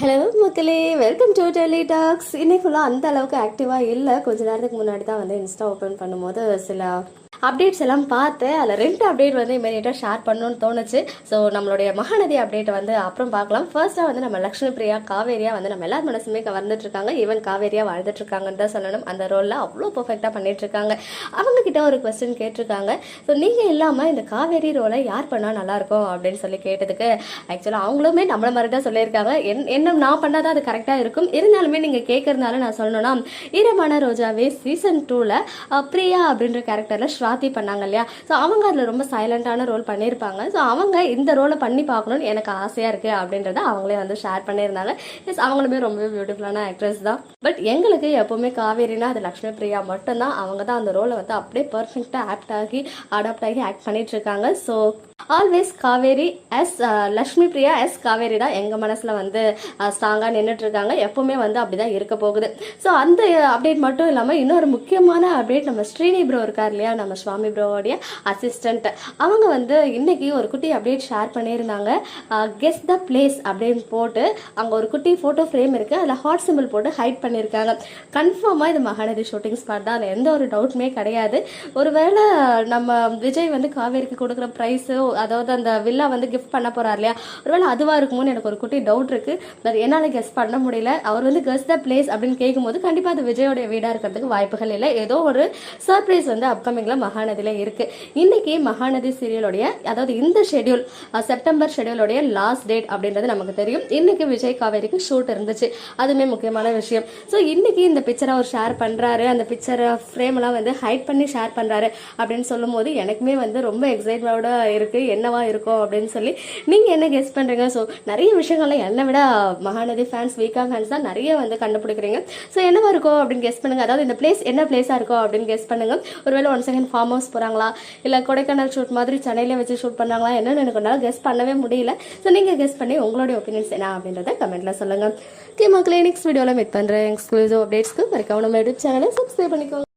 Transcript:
Hello மக்களே. Welcome to tele tax இன்னைக்கு ஃபுல்லாக அந்த அளவுக்கு ஆக்டிவாக இல்லை. கொஞ்ச நேரத்துக்கு முன்னாடி தான் வந்து இன்ஸ்டா ஓப்பன் பண்ணும்போது சில அப்டேட்ஸ் எல்லாம் பார்த்தேன் அதில் ரெண்டு அப்டேட் வந்து இமீடியட்டாக ஷேர் பண்ணணும்னு தோணுச்சு. ஸோ நம்மளுடைய மகாநதி அப்டேட் வந்து அப்புறம் பார்க்கலாம். ஃபர்ஸ்ட்டாக வந்து நம்ம லக்ஷ்மி பிரியா காவேரியா வந்து நம்ம எல்லார் மனசுமே வந்துட்டு இருக்காங்க. ஈவன் காவேரியா வாழ்ந்துட்டு இருக்காங்கன்னு தான் சொல்லணும். அந்த ரோலில் அவ்வளோ பர்ஃபெக்டாக பண்ணிட்டு இருக்காங்க. அவங்க கிட்ட ஒரு கொஸ்டின் கேட்டிருக்காங்க. ஸோ நீங்கள் இல்லாமல் இந்த காவேரி ரோலை யார் பண்ணால் நல்லாயிருக்கும் அப்படின்னு சொல்லி கேட்டதுக்கு ஆக்சுவலாக அவங்களுமே நம்மள மாதிரி தான் சொல்லியிருக்காங்க. என் என்ன நான் பண்ணால் தான் அது கரெக்டாக இருக்கும். இருந்தாலுமே நீங்கள் கேட்கறதுனால நான் சொல்லணும்னா ஈரமான ரோஜாவே சீசன் டூவில் பிரியா அப்படின்ற கேரக்டரில் ஸ்வாதி பண்ணாங்க இல்லையா? ஸோ அவங்க அதில் ரொம்ப சைலண்டான ரோல் பண்ணியிருப்பாங்க ஸோ அவங்க இந்த ரோலை பண்ணி பார்க்கணும்னு எனக்கு ஆசையாக இருக்குது அப்படின்றத அவங்களே வந்து ஷேர் பண்ணியிருந்தாங்க. எஸ் அவங்களுமே ரொம்பவே பியூட்டிஃபுல்லான ஆக்ட்ரஸ் தான். பட் எங்களுக்கு எப்போவுமே காவேரினா அது லக்ஷ்மி பிரியா மட்டும்தான். அவங்க தான் அந்த ரோலை வந்து அப்படியே பர்ஃபெக்டாக ஆப்ட் ஆகி அடாப்ட் ஆகி ஆக்ட் பண்ணிட்டு இருக்காங்க. So always Kaveri as uh, Lakshmi Priya as Kaveri தான் எங்கள் மனசில் வந்து uh, ஸ்ட்ராங்காக நின்றுட்டுருக்காங்க எப்போவுமே வந்து அப்படி தான் இருக்க போகுது. ஸோ அந்த uh, அப்டேட் மட்டும் இல்லாமல் இன்னொரு முக்கியமான அப்டேட் நம்ம ஸ்ரீனி ப்ரோ இருக்கார் இல்லையா? நம்ம சுவாமி ப்ரோவோடைய அசிஸ்டண்ட் அவங்க வந்து இன்னைக்கு ஒரு குட்டி அப்டேட் ஷேர் பண்ணியிருந்தாங்க. கெஸ் த பிளேஸ் அப்படின்னு போட்டு அங்கே ஒரு குட்டி ஃபோட்டோ ஃப்ரேம் இருக்குது அதில் ஹாட் சிம்பிள் போட்டு ஹைட் பண்ணியிருக்காங்க. கன்ஃபார்மாக இது மகாநதி ஷூட்டிங் ஸ்பாட் தான். அதில் எந்த ஒரு டவுட்டுமே கிடையாது. ஒருவேளை நம்ம விஜய் வந்து காவேரிக்கு கொடுக்குற ப்ரைஸு அதாவது அந்த வில்லா வந்து கிஃப்ட் பண்ண போறார் இல்லையா? ஒருவேளை அதுவா இருக்குமோன்னு எனக்கு ஒரு குட்டி டவுட் இருக்கு. பட் என்னால் கெஸ் பண்ண முடியல. அவர் வந்து கெஸ் த பிளேஸ் அப்படின்னு கேட்கும்போது கண்டிப்பாக அது விஜயோடைய வீடாக இருக்கிறதுக்கு வாய்ப்புகள் இல்லை. ஏதோ ஒரு சர்ப்ரைஸ் வந்து அப்கமிங்ல மகாநதியில இருக்கு. இன்னைக்கு மகாநதி சீரியலுடைய அதாவது இந்த ஷெட்யூல் செப்டம்பர் ஷெடியூலுடைய லாஸ்ட் டேட் அப்படின்றது நமக்கு தெரியும். இன்னைக்கு விஜய் காவேரிக்கு ஷூட் இருந்துச்சு. அதுவுமே முக்கியமான விஷயம். ஸோ இன்னைக்கு இந்த பிக்சரை அவர் ஷேர் பண்றாரு. அந்த பிக்சரை ஃப்ரேம் எல்லாம் வந்து ஹைட் பண்ணி ஷேர் பண்றாரு அப்படின்னு சொல்லும் போது எனக்குமே வந்து ரொம்ப எக்ஸைட்டோட இருக்கு. என்னவா இருக்கும் அப்படின்னு சொல்லி நீங்க என்ன கெஸ் பண்றீங்க? ஸோ நிறைய விஷயங்கள்ல என்னை விட மகாநதி ஃபேன்ஸ் வீக்கா ஃபேன்ஸ் தான் நிறைய வந்து கண்டுபிடிக்கிறீங்க. ஸோ என்னவா இருக்கும் அப்படின்னு கெஸ் பண்ணுங்க. அதாவது இந்த பிளேஸ் என்ன பிளேஸாக இருக்கும் அப்படின்னு கெஸ் பண்ணுங்க. ஒருவேளை ஒன் செகண்ட் ஃபார்ம் ஹவுஸ் போறாங்களா? இல்லை கொடைக்கானல் ஷூட் மாதிரி சென்னையிலே வச்சு ஷூட் பண்ணாங்களா? என்னன்னு எனக்கு என்னால் கெஸ் பண்ணவே முடியல. ஸோ நீங்க கெஸ் பண்ணி உங்களுடைய ஒப்பீனியன்ஸ் என்ன அப்படின்றத கமெண்ட்ல சொல்லுங்க. ஓகே மக்களே நெக்ஸ்ட் வீடியோவில் மீட் பண்ணுறேன் எக்ஸ்க்ளூசிவ் அப்டேட்ஸ்க்கு மறக்காம நம்ம யூடியூப் சேனலை சப்ஸ்கிரைப் பண்ணிக்கோங்க.